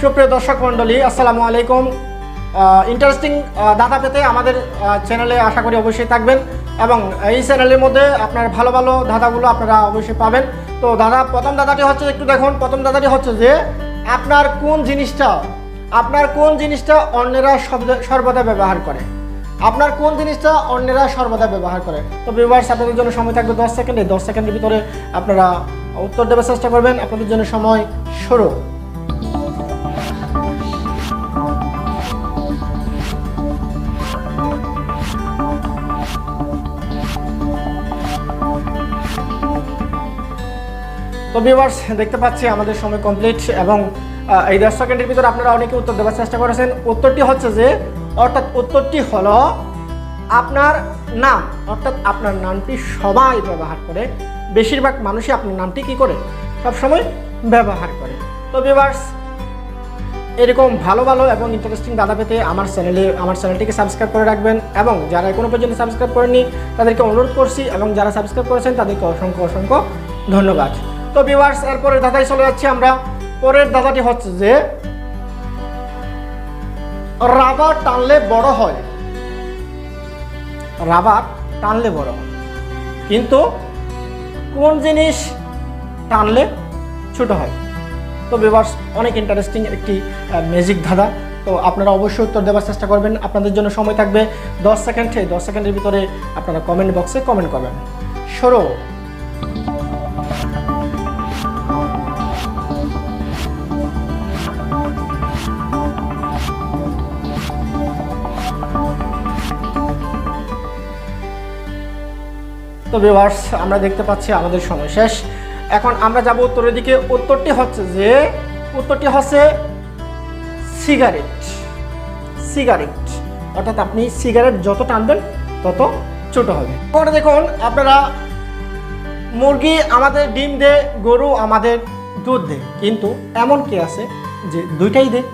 সুপ্রিয় দর্শক মণ্ডলী, আসসালামু আলাইকুম। ইন্টারেস্টিং দাদা পেতে আমাদের চ্যানেলে আশা করি অবশ্যই থাকবেন এবং এই চ্যানেলের মধ্যে আপনার ভালো ভালো দাদাগুলো আপনারা অবশ্যই পাবেন। তো দাদা, প্রথম দাদাটি হচ্ছে একটু দেখুন। প্রথম দাদাটি হচ্ছে যে, আপনার কোন জিনিসটা, আপনার কোন জিনিসটা অন্যেরা সর্বদা ব্যবহার করে? আপনার কোন জিনিসটা অন্যেরা সর্বদা ব্যবহার করে? তো ভিউয়ার্স আপনাদের জন্য সময় থাকবে দশ সেকেন্ড দশ সেকেন্ডের ভিতরে আপনারা উত্তর দেওয়ার চেষ্টা করবেন। আপনাদের জন্য সময় শুরু। তো ভিউয়ার্স দেখতে পাচ্ছি আমাদের সময় কমপ্লিট এবং এই দশ সেকেন্ডের ভিতরে আপনারা অনেকে উত্তর দেওয়ার চেষ্টা করেছেন। উত্তরটি হচ্ছে যে, অর্থাৎ উত্তরটি হলো আপনার নাম। অর্থাৎ আপনার নামটি সবাই ব্যবহার করে। বেশিরভাগ মানুষই আপনার নামটি কি করে? সবসময় ব্যবহার করে। তো ভিউয়ার্স এরকম ভালো ভালো এবং ইন্টারেস্টিং দাদা পেতে আমার চ্যানেলে আমার চ্যানেলটিকে সাবস্ক্রাইব করে রাখবেন এবং যারা এখনও পর্যন্ত সাবস্ক্রাইব করেননি, তাদেরকে অনুরোধ করছি এবং যারা সাবস্ক্রাইব করেছেন, তাদেরকে অসংখ্য অসংখ্য ধন্যবাদ। তো ভিউয়ার্স এরপরে দাদাই চলে যাচ্ছি আমরা। পরের দাদাটি হচ্ছে যে রাবার টানলে বড় হয়। রাবার টানলে বড় হয়। কিন্তু কোন জিনিস টানলে ছোট হয়? তো বিভার্স অনেক ইন্টারেস্টিং একটি ম্যাজিক ধাঁধা। তো আপনারা অবশ্যই উত্তর দেওয়ার চেষ্টা করবেন। আপনাদের জন্য সময় থাকবে দশ সেকেন্ড দশ সেকেন্ডের ভিতরে আপনারা কমেন্ট বক্সে কমেন্ট করবেন। সরো। তো ভিউয়ার্স আমরা দেখতে পাচ্ছি আমাদের সময় শেষ। এখন আমরা যাব উত্তরের দিকে। উত্তরটি হচ্ছে যে, উত্তরটি হচ্ছে সিগারেট সিগারেট অর্থাৎ আপনি সিগারেট যত টানবেন, তত ছোট হবে। পরে দেখুন, আপনারা মুরগি আমাদের ডিম দেয় গরু আমাদের দুধ দেয় কিন্তু এমন কি আছে যে দুইটাই দেয়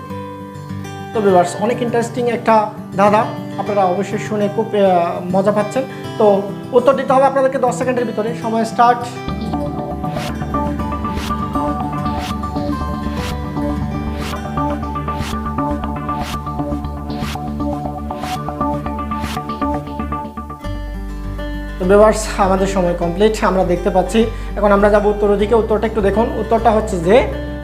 তো ভিউয়ার্স অনেক ইন্টারেস্টিং একটা দাদা। আপনারা অবশ্যই শুনে খুব মজা পাচ্ছেন। তো উত্তর দিতে হবে আপনাদেরকে দশ সেকেন্ডের ভিতরে। সময় স্টার্ট তো আমাদের সময় কমপ্লিট আমরা দেখতে পাচ্ছি। এখন আমরা যাব উত্তরের দিকে। উত্তরটা একটু দেখুন। উত্তরটা হচ্ছে যে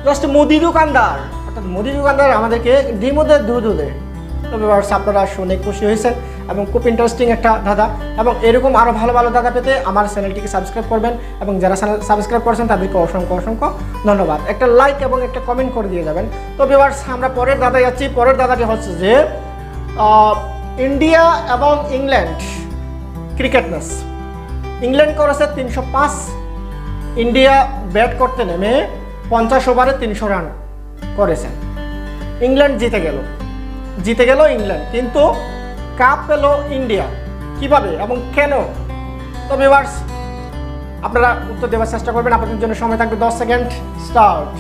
জাস্ট মুদি দোকানদার। অর্থাৎ মুদি দোকানদার আমাদেরকে ডিমও দেয় দুধও দেয়। তো ভিউয়ার্স আপনারা শুনে খুশি হয়েছেন এবং খুব ইন্টারেস্টিং একটা দাদা এবং এরকম আরও ভালো ভালো দাদা পেতে আমার চ্যানেলটিকে সাবস্ক্রাইব করবেন এবং যারা সাবস্ক্রাইব করেছেন তাদেরকে অসংখ্য অসংখ্য ধন্যবাদ। একটা লাইক এবং একটা কমেন্ট করে দিয়ে যাবেন। তো ভিউয়ার্স আমরা পরের দাদা যাচ্ছি। পরের দাদাটি হচ্ছে যে ইন্ডিয়া এবং ইংল্যান্ড ক্রিকেট ম্যাচ ইংল্যান্ড করেছে তিনশো পাঁচ, ইন্ডিয়া ব্যাট করতে নেমে পঞ্চাশ ওভারে তিনশো রান করেছেন ইংল্যান্ড জিতে গেল। জিতে গেল ইংল্যান্ড। কিন্তু কাপ পেল ইন্ডিয়া। কীভাবে এবং কেন? তো ভিউয়ার্স আপনারা উত্তর দেওয়ার চেষ্টা করবেন। আপনাদের জন্য সময় থাকবে দশ সেকেন্ড। স্টার্ট।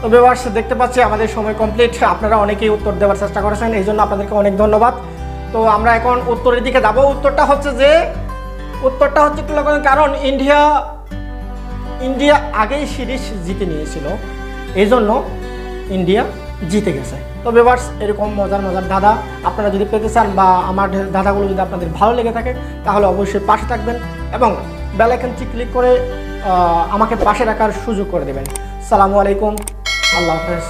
তো ভিউয়ার্স দেখতে পাচ্ছি আমাদের সময় কমপ্লিট আপনারা অনেকেই উত্তর দেওয়ার চেষ্টা করেছেন। এই জন্য আপনাদেরকে অনেক ধন্যবাদ। তো আমরা এখন উত্তরের দিকে যাব। উত্তরটা হচ্ছে যে, উত্তরটা হচ্ছে কারণ ইন্ডিয়া ইন্ডিয়া আগেই সিরিজ জিতে নিয়েছিল। এই জন্য ইন্ডিয়া জিতে গেছে। তো ভিউয়ার্স এরকম মজার মজার দাদা আপনারা যদি পেতে চান বা আমার দাদাগুলো যদি আপনাদের ভালো লেগে থাকে, তাহলে অবশ্যই পাশে থাকবেন এবং বেলাইকনটি ক্লিক করে আমাকে পাশে রাখার সুযোগ করে দেবেন। সালামু আলাইকুম। আল্লাহ হাফেজ।